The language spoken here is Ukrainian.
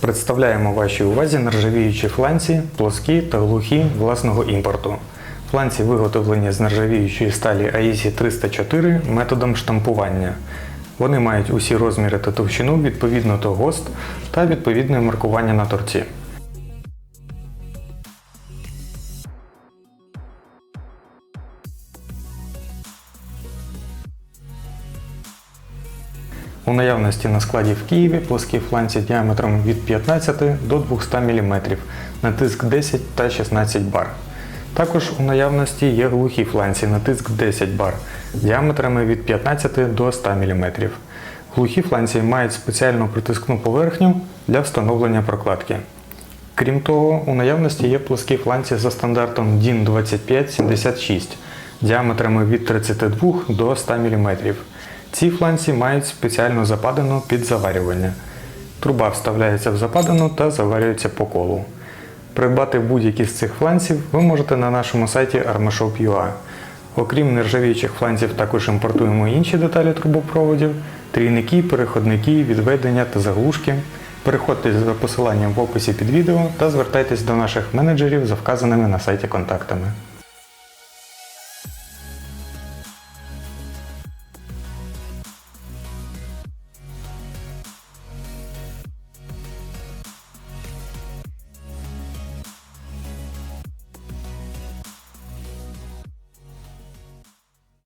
Представляємо вашій увазі нержавіючі фланці, плоскі та глухі власного імпорту. Фланці виготовлені з нержавіючої сталі AISI 304 методом штампування. Вони мають усі розміри та товщину відповідно до ГОСТ та відповідне маркування на торці. У наявності на складі в Києві плоскі фланці діаметром від 15 до 200 мм на тиск 10 та 16 бар. Також у наявності є глухі фланці на тиск 10 бар діаметрами від 15 до 100 мм. Глухі фланці мають спеціальну притискну поверхню для встановлення прокладки. Крім того, у наявності є плоскі фланці за стандартом DIN 2576 діаметрами від 32 до 100 мм. Ці фланці мають спеціальну западину під заварювання. Труба вставляється в западину та заварюється по колу. Придбати будь-які з цих фланців ви можете на нашому сайті armashop.ua. Окрім нержавіючих фланців, також імпортуємо інші деталі трубопроводів, трійники, переходники, відведення та заглушки. Переходьте за посиланням в описі під відео та звертайтесь до наших менеджерів за вказаними на сайті контактами.